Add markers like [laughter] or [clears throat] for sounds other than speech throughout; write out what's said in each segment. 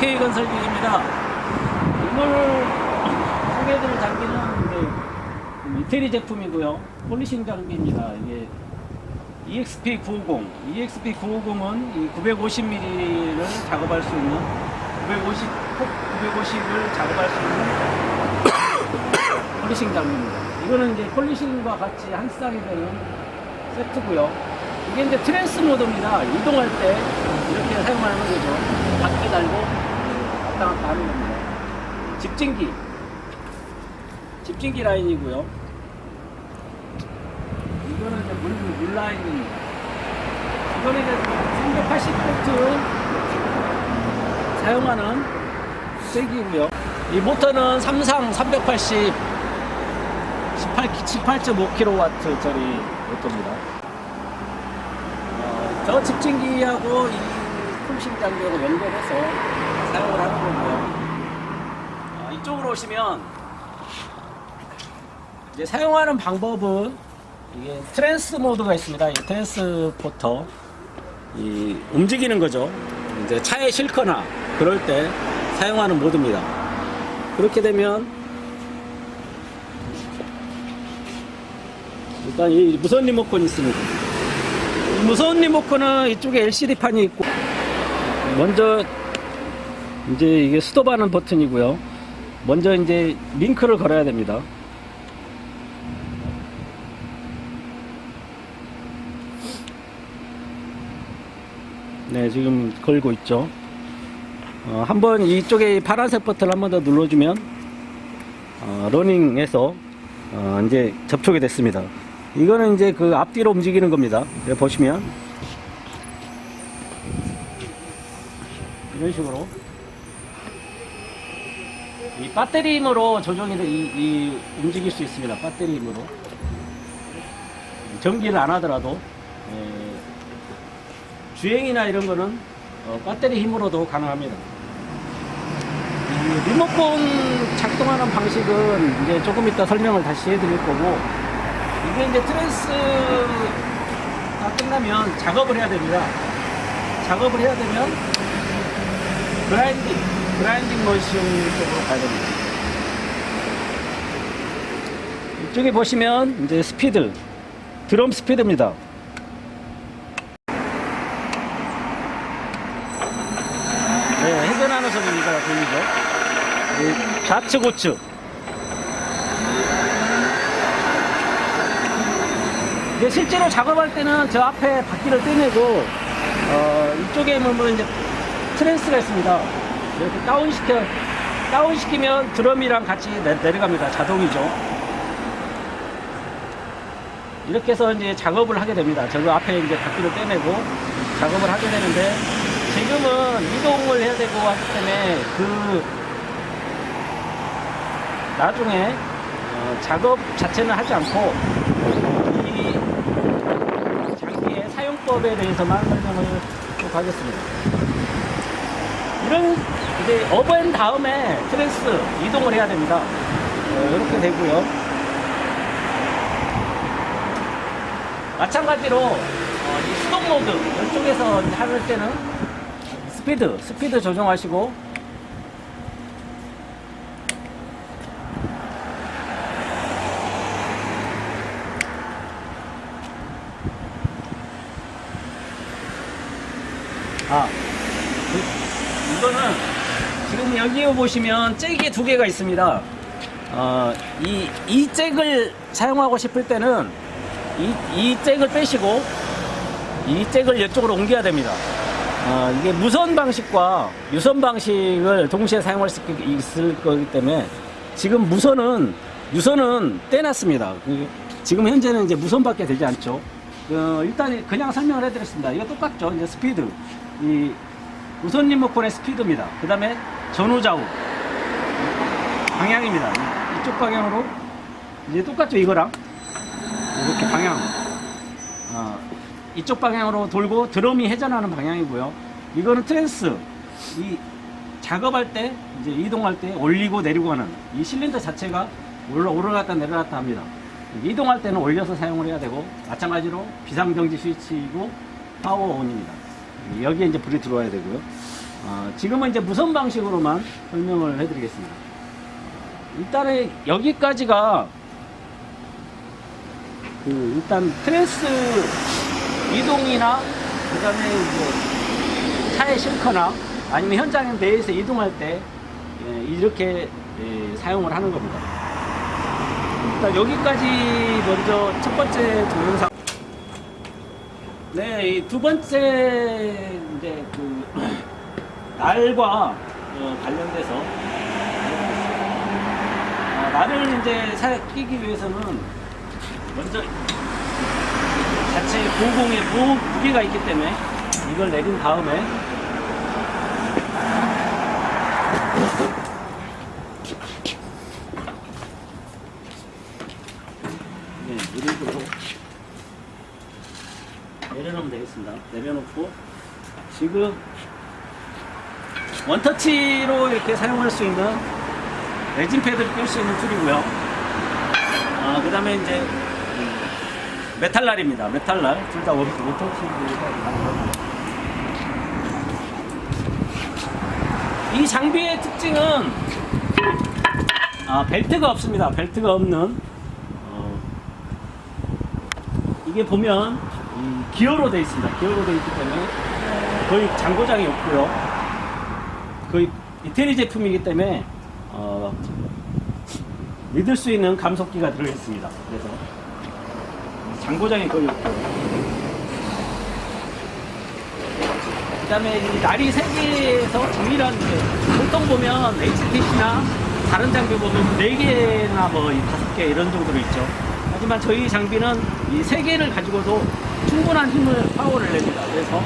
OK 건설기입니다. 오늘 소개해드릴 장비는 이태리 제품이고요. 폴리싱 장비입니다. 이게 EXP 950. EXP 950은 이 950mm를 작업할 수 있는 950, 폭 950을 작업할 수 있는 폴리싱 장비입니다. 이거는 이제 폴리싱과 같이 한 쌍이 되는 세트고요. 이게 이제 트랜스 모드입니다. 이동할 때 이렇게 사용하는 거죠. 밖에 달고 갔다 하는 겁니다. 집진기. 집진기 라인이고요. 이거는 이제 물, 물 라인입니다. 이거는 이제 380V 사용하는 세기고요. 이 모터는 삼상 380 18, 18.5kW짜리 모터입니다. 어, 저 집진기하고 이 쿨싱 장비하고 연결해서 사용을 하는 거고요. 어, 이쪽으로 오시면 이제 사용하는 방법은 이게 트랜스 모드가 있습니다. 이 트랜스포터 이 움직이는 거죠. 이제 차에 싣거나 그럴 때 사용하는 모드입니다. 그렇게 되면 일단 이 무선 리모컨이 있습니다. 이 무선 리모컨은 이쪽에 LCD 판이 있고 먼저 이제 이게 스톱하는 버튼이고요. 먼저 이제 링크를 걸어야 됩니다. 네, 지금 걸고 있죠. 어, 한번 이쪽에 파란색 버튼을 한 번 더 눌러주면 어, 러닝해서 어, 이제 접촉이 됐습니다. 이거는 이제 그 앞뒤로 움직이는 겁니다. 여기 보시면 이런 식으로 이 배터리 힘으로 조정이 돼, 이, 이 움직일 수 있습니다. 배터리 힘으로 전기를 안 하더라도 에, 주행이나 이런 거는 어, 배터리 힘으로도 가능합니다. 이 리모컨 작동하는 방식은 이제 조금 이따 설명을 다시 해드릴 거고 이게 이제 트랜스가 끝나면 작업을 해야 됩니다. 작업을 해야 되면 그라인딩, 그라인딩 머신 쪽으로 가야 됩니다. 이쪽에 보시면 이제 스피드, 드럼 스피드입니다. 네, 회전하는 소리가 들리죠. 이 좌측 우측. 근데 실제로 작업할 때는 저 앞에 바퀴를 떼내고 어, 이쪽에 보면 이제 트랜스가 있습니다. 이렇게 다운시켜 다운시키면 드럼이랑 같이 내, 내려갑니다. 자동이죠. 이렇게 해서 이제 작업을 하게 됩니다. 저거 앞에 이제 바퀴를 떼내고 작업을 하게 되는데 지금은 이동을 해야 되고 하기 때문에 그 나중에 어, 작업 자체는 하지 않고 이 장비의 사용법에 대해서만 설명을 쭉 하겠습니다. 이런 이제 업앤 다음에 트랜스 이동을 해야 됩니다. 어, 이렇게 되고요. 마찬가지로 어, 이 수동 모드 이쪽에서 할 때는 스피드 스피드 조정하시고 아 그, 이거는 여기 보시면 잭이 두 개가 있습니다. 어, 이, 이 잭을 사용하고 싶을 때는 이, 이 잭을 빼시고 이 잭을 이쪽으로 옮겨야 됩니다. 어, 이게 무선 방식과 유선 방식을 동시에 사용할 수 있- 있을 거기 때문에 지금 무선은 유선은 떼놨습니다. 그, 지금 현재는 이제 무선밖에 되지 않죠. 어, 일단 그냥 설명을 해드렸습니다. 이거 똑같죠. 이제 스피드. 이 무선 리모컨의 스피드입니다. 그 다음에 전후좌우 방향입니다. 이- 이쪽 방향으로 이제 똑같죠. 이거랑 이렇게 방향. 어, 이쪽 방향으로 돌고 드럼이 회전하는 방향이고요. 이거는 트랜스. 이 작업할 때 이제 이동할 때 올리고 내리고 하는 이 실린더 자체가 올라 올라갔다 내려갔다 합니다. 이동할 때는 올려서 사용을 해야 되고 마찬가지로 비상정지 스위치이고 파워 온입니다. 여기에 이제 불이 들어와야 되고요. 어, 지금은 이제 무선 방식으로만 설명을 해드리겠습니다. 일단은 여기까지가 그 일단 트랜스 이동이나 그다음에 이제 차에 싣거나 아니면 현장 내에서 이동할 때 예, 이렇게 예, 사용을 하는 겁니다. 일단 여기까지 먼저 첫 번째 동영상. 네, 이두 번째 이제 그 날과 어, 관련돼서 아, 날을 이제 사 끼기 위해서는 먼저 자체 고공의 무, 무게가 있기 때문에 이걸 내린 다음에 네, 식으로 내려놓으면 되겠습니다. 내려놓고 지금 원터치로 이렇게 사용할 수 있는 레진 패드를 낄수 있는 툴이고요. 아, 그 다음에 이제 음, 메탈날입니다. 메탈날. 둘다 가능합니다. 이 장비의 특징은 아, 벨트가 없습니다. 벨트가 없는 어, 이게 보면 이 기어로 되어 있습니다. 기어로 되어 있기 때문에 어, 거의 장고장이 없고요. 거의 이태리 제품이기 때문에 어, 믿을 수 있는 감속기가 들어 있습니다. 그래서 장고장이 거의 없고. 그다음에 이 날이 세 개에서 정밀한 게 보통 보면 HTC나 다른 장비 보면 네 개나 뭐이 다섯 개 이런 정도로 있죠. 하지만 저희 장비는 이세 개를 가지고도 충분한 힘을 파워를 냅니다. 그래서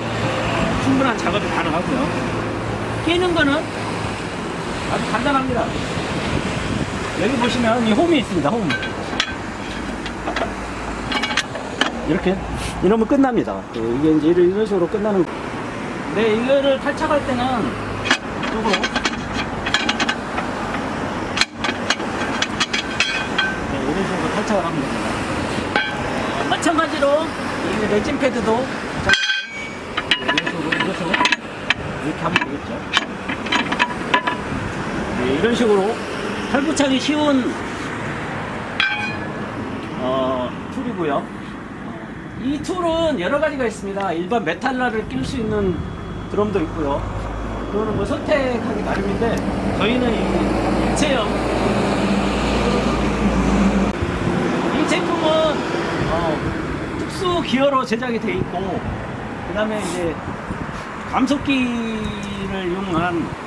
충분한 작업이 가능하고요. 끼는 거는 아주 간단합니다. 여기 보시면 이 홈이 있습니다. 홈. 이렇게 이러면 끝납니다. 네, 이게 이제 이런 식으로 끝나는. 네, 이거를 탈착할 때는 이쪽으로 네, 이런 식으로 탈착을 하면 됩니다. 어, 마찬가지로 이 레진 패드도 이런 식으로 이렇게 하면 되겠죠. 네, 이런 식으로 탈부착이 쉬운 어, 툴이고요. 어, 이 툴은 여러 가지가 있습니다. 일반 메탈날을 낄수 있는 드럼도 있고요. 어, 그거는 뭐 선택하기 나름인데 저희는 이 일체형 이 제품은 어, 특수 기어로 제작이 돼 있고 그 다음에 이제 감속기를 이용한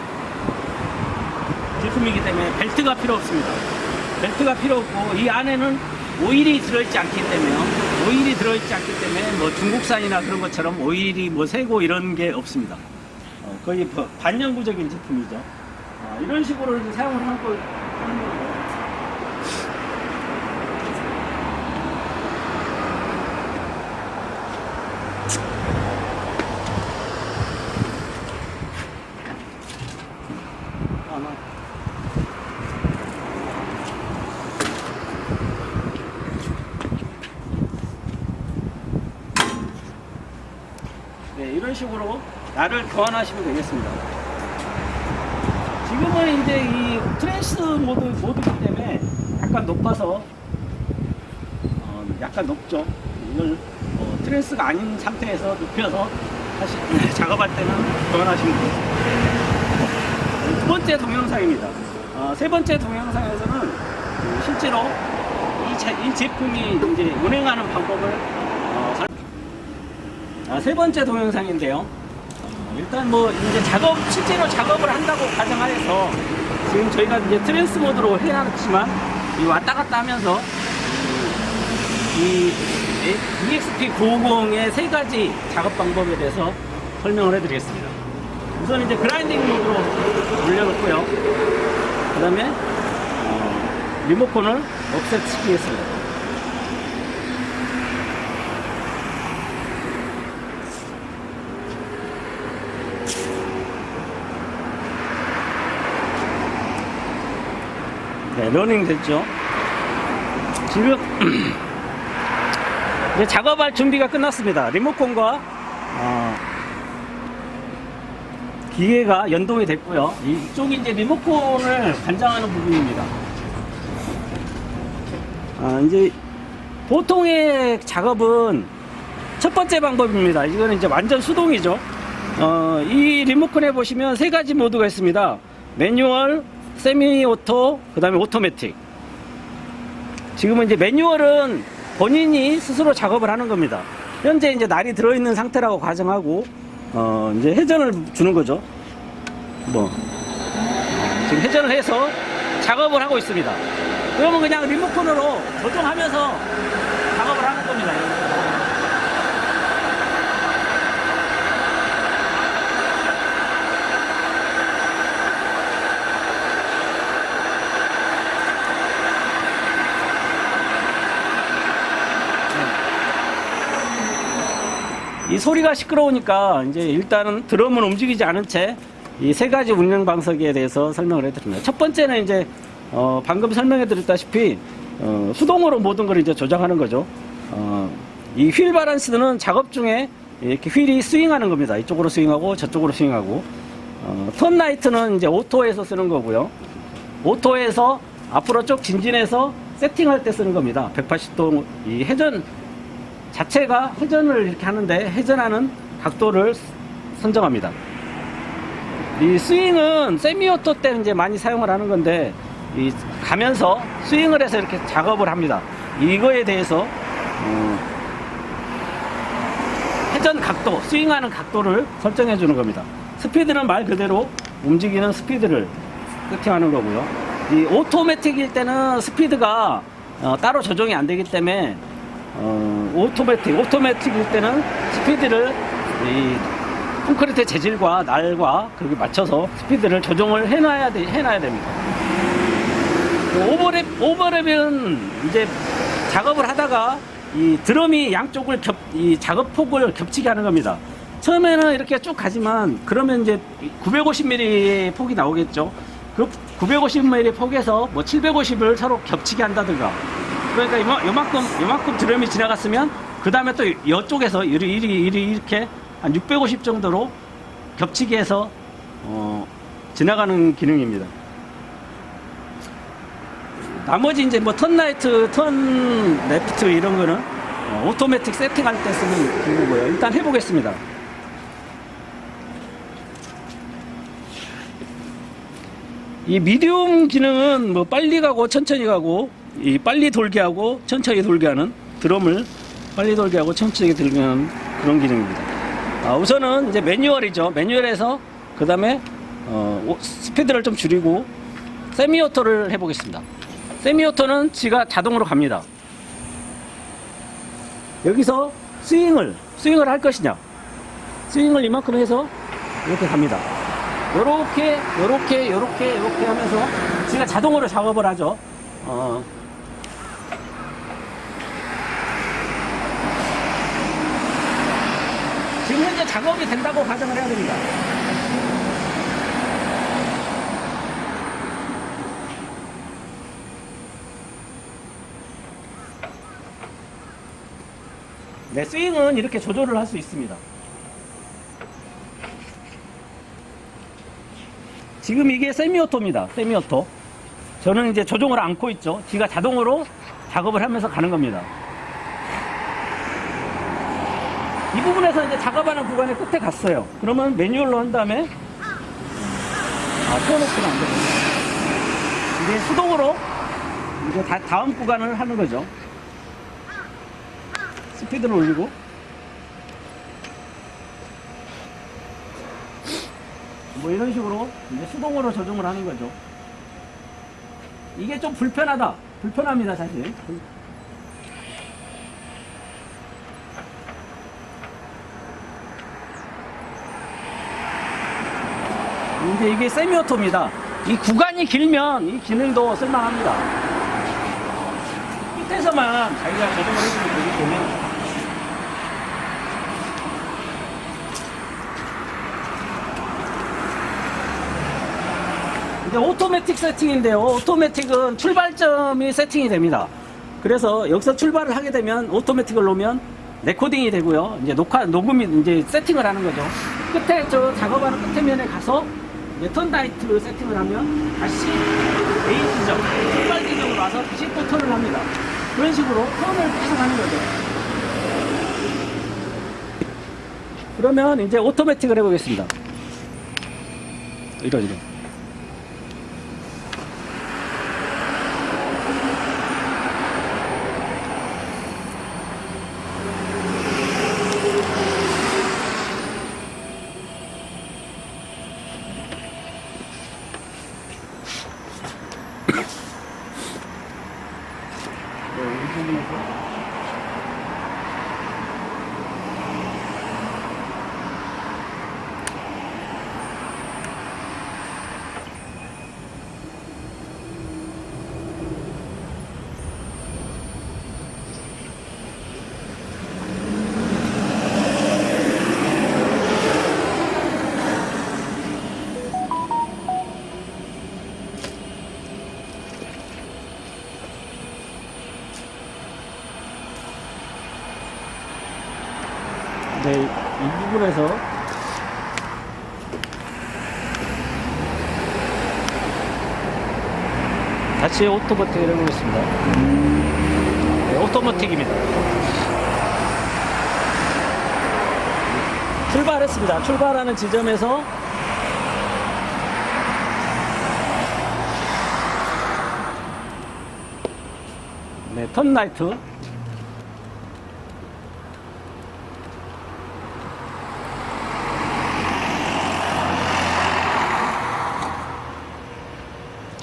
제품이기 때문에 벨트가 필요 없습니다. 벨트가 필요 없고 이 안에는 오일이 들어있지 않기 때문에요. 오일이 들어있지 않기 때문에 뭐 중국산이나 그런 것처럼 오일이 뭐 새고 이런 게 없습니다. 어, 거의 뭐 반영구적인 제품이죠. 어, 이런 식으로 사용을 거고. 식으로 날을 교환하시면 되겠습니다. 지금은 이제 이 트랜스 모드, 모드이기 때문에 약간 높아서, 어, 약간 높죠. 이걸 어, 트랜스가 아닌 상태에서 높여서 다시 [laughs] 작업할 때는 교환하시면 되겠습니다. 두 번째 동영상입니다. 어, 세 번째 동영상에서는 그 실제로 이, 자- 이 제품이 이제 운행하는 방법을 어, 설- 아, 세 번째 동영상인데요. 어, 일단 뭐 이제 작업 실제로 작업을 한다고 가정하에서 지금 저희가 이제 트랜스 모드로 해놨지만 이 왔다 갔다 하면서 이 EXP 950의 세 가지 작업 방법에 대해서 설명을 해드리겠습니다. 우선 이제 그라인딩 모드로 올려놓고요. 그 다음에 어, 리모컨을 offset 시키겠습니다. 네, 러닝 됐죠. 지금 [clears throat] 이제 작업할 준비가 끝났습니다. 리모컨과 어, 기계가 연동이 됐고요. 이쪽이 이제 리모컨을 관장하는 부분입니다. 아, 이제 보통의 작업은 첫 번째 방법입니다. 이거는 이제 완전 수동이죠. 어, 이 리모컨에 보시면 세 가지 모드가 있습니다. 매뉴얼, 세미 오토, 그 다음에 오토매틱. 지금은 이제 매뉴얼은 본인이 스스로 작업을 하는 겁니다. 현재 이제 날이 들어있는 상태라고 가정하고, 어, 이제 회전을 주는 거죠. 뭐. 지금 회전을 해서 작업을 하고 있습니다. 그러면 그냥 리모컨으로 조정하면서 작업을 하는 겁니다. 이 소리가 시끄러우니까 이제 일단은 드럼은 움직이지 않은 채 이 세 가지 운영 방식에 대해서 설명을 해드립니다. 첫 번째는 이제 어, 방금 설명해드렸다시피 어, 수동으로 모든 걸 이제 조정하는 거죠. 어, 이 휠 바란스는 작업 중에 이렇게 휠이 스윙하는 겁니다. 이쪽으로 스윙하고 저쪽으로 스윙하고 어, 턴 라이트는 이제 오토에서 쓰는 거고요. 오토에서 앞으로 쭉 진진해서 세팅할 때 쓰는 겁니다. 180도 이 회전 자체가 회전을 이렇게 하는데 회전하는 각도를 선정합니다. 이 스윙은 세미오토 때 이제 많이 사용을 하는 건데 이 가면서 스윙을 해서 이렇게 작업을 합니다. 이거에 대해서 어, 회전 각도, 스윙하는 각도를 설정해 주는 겁니다. 스피드는 말 그대로 움직이는 스피드를 세팅하는 거고요. 이 오토매틱일 때는 스피드가 어, 따로 조정이 안 되기 때문에 어, 오토매틱, 오토매틱일 때는 스피드를 이 콘크리트 재질과 날과 그렇게 맞춰서 스피드를 조정을 해놔야 돼, 해놔야 됩니다. 그 오버랩, 오버랩은 이제 작업을 하다가 이 드럼이 양쪽을 겹, 이 작업폭을 겹치게 하는 겁니다. 처음에는 이렇게 쭉 가지만 그러면 이제 950mm의 폭이 나오겠죠. 그 950mm 폭에서 뭐 750을 서로 겹치게 한다든가. 그러니까 이마- 요만큼, 요만큼 드럼이 지나갔으면 그 다음에 또 이쪽에서 이리, 이리, 이리 이렇게 한 650 정도로 겹치게 해서 어, 지나가는 기능입니다. 나머지 이제 뭐 턴라이트, 턴 레프트 이런 거는 어, 오토매틱 세팅할 때 쓰는 기구고요. 일단 해보겠습니다. 이 미디움 기능은 뭐 빨리 가고 천천히 가고 이 빨리 돌게 하고 천천히 돌게 하는 드럼을 빨리 돌게 하고 천천히 돌게 하는 그런 기능입니다. 아, 우선은 이제 매뉴얼이죠. 매뉴얼에서 그 다음에 어, 오- 스피드를 좀 줄이고 세미오토를 해보겠습니다. 세미오토는 지가 자동으로 갑니다. 여기서 스윙을 스윙을 할 것이냐 스윙을 이만큼 해서 이렇게 갑니다. 요렇게 요렇게 요렇게 요렇게 하면서 지가 자동으로 작업을 하죠. 어. 지금 현재 작업이 된다고 가정을 해야 됩니다. 네, 스윙은 이렇게 조절을 할 수 있습니다. 지금 이게 세미오토입니다. 세미오토. 저는 이제 조종을 안고 있죠. 지가 자동으로 작업을 하면서 가는 겁니다. 이 부분에서 이제 작업하는 구간의 끝에 갔어요. 그러면 매뉴얼로 한 다음에 아, 태워놓기는 안 되거든요. 이제 수동으로 이제 다, 다음 구간을 하는 거죠. 스피드를 올리고 뭐 이런 식으로 이제 수동으로 조정을 하는 거죠. 이게 좀 불편하다. 불편합니다, 사실. 이제 이게 세미오토입니다. 이 구간이 길면 이 기능도 쓸만합니다. 끝에서만 자기가 조정을 해주면 되기 때문에 이제 오토매틱 세팅인데요. 오토매틱은 출발점이 세팅이 됩니다. 그래서 여기서 출발을 하게 되면 오토매틱을 놓으면 레코딩이 되고요. 이제 녹화, 녹음이 이제 세팅을 하는 거죠. 끝에 저 작업하는 끝에 면에 가서 턴다이트 세팅을 하면 다시 메인 지점, 출발 지점으로 와서 다시 또 턴을 합니다. 그런 식으로 턴을 계속 하는 거죠. 그러면 이제 오토매틱을 해보겠습니다. 이런 이런. 네, 이 부분에서 네, 이 부분에서 다시 오토버틱을 해보겠습니다. 네, 오토머틱입니다. 출발했습니다. 출발하는 지점에서 네, 턴 라이트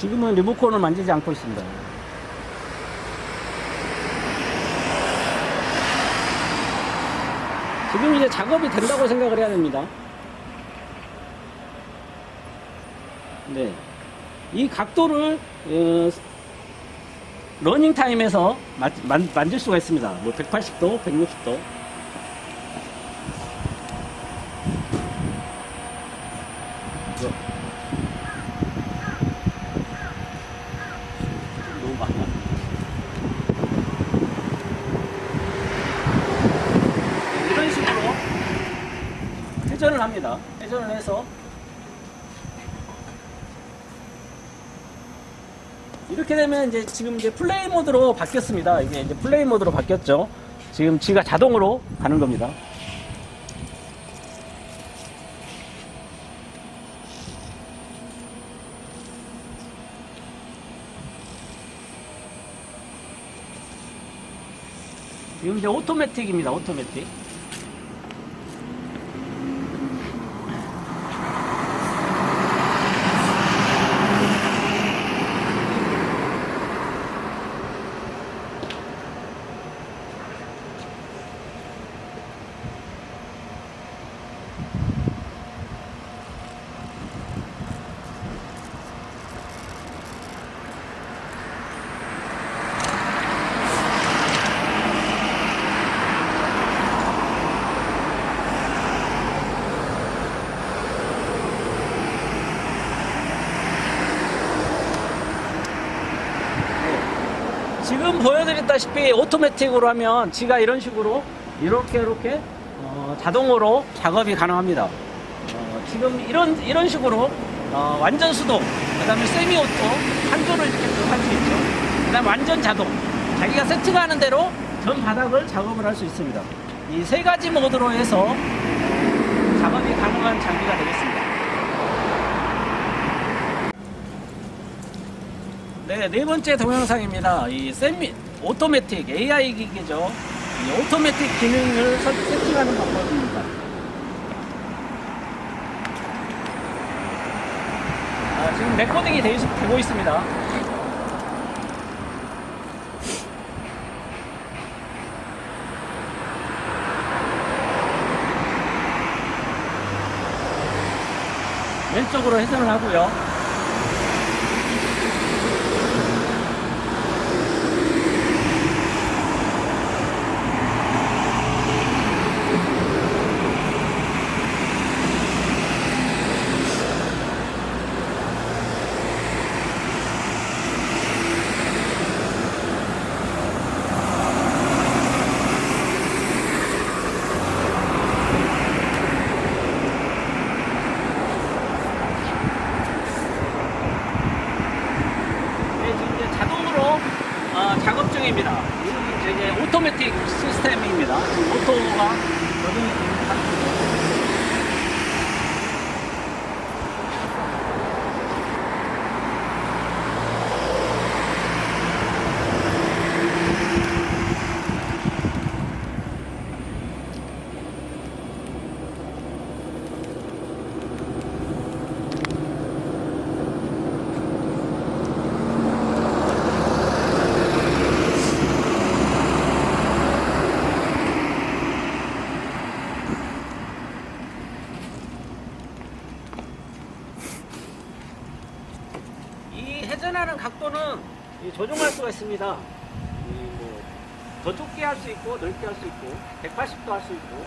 지금은 리모컨을 만지지 않고 있습니다. 지금 이제 작업이 된다고 생각을 해야 됩니다. 네. 이 각도를, 어, 러닝 타임에서 마- 만, 만질 수가 있습니다. 뭐 180도, 160도. 너무 많아. 이런 식으로 회전을 합니다. 회전을 해서 이렇게 되면 이제 지금 이제 플레이 모드로 바뀌었습니다. 이게 이제 플레이 모드로 바뀌었죠. 지금 지가 자동으로 가는 겁니다. 지금 이제 오토매틱입니다. 오토매틱. 지금 보여드렸다시피 오토매틱으로 하면 지가 이런 식으로 이렇게 이렇게 어, 자동으로 작업이 가능합니다. 어, 지금 이런 이런 식으로 어, 완전 수동, 그다음에 세미 오토 한 조를 이렇게 할 수 있죠. 그다음 완전 자동, 자기가 세팅하는 대로 전 바닥을 작업을 할 수 있습니다. 이 세 가지 모드로 해서 작업이 가능한 장비가 되겠습니다. 네, 네 번째 동영상입니다. 이 세미 오토매틱 AI 기기죠. 이 오토매틱 기능을 설- 세팅하는 방법입니다. 아, 지금 레코딩이 되, 되고 있습니다. 왼쪽으로 회전을 하고요. 각도는 이 조정할 수가 있습니다. 더 좁게 할 수 있고 넓게 할 수 있고 180도 할 수 있고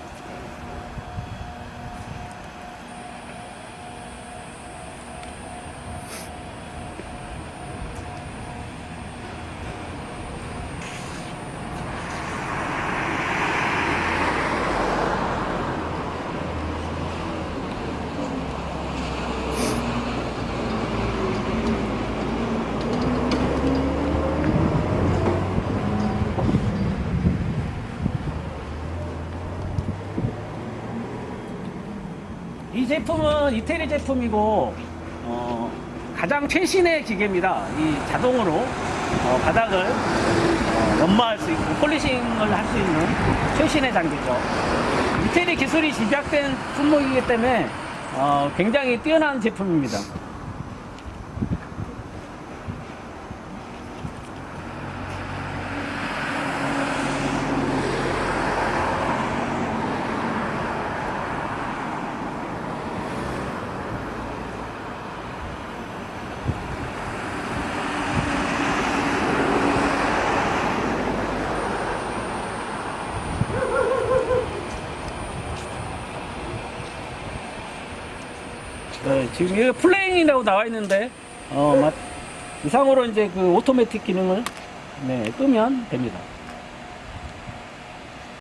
이 제품은 이태리 제품이고 어, 가장 최신의 기계입니다. 이 자동으로 어, 바닥을 어, 연마할 수 있고 폴리싱을 할 수 있는 최신의 장비죠. 이태리 기술이 집약된 품목이기 때문에 어, 굉장히 뛰어난 제품입니다. 네, 지금 이게 플레잉이라고 나와 있는데 어, 맞, 이상으로 이제 그 오토매틱 기능을 네, 끄면 됩니다.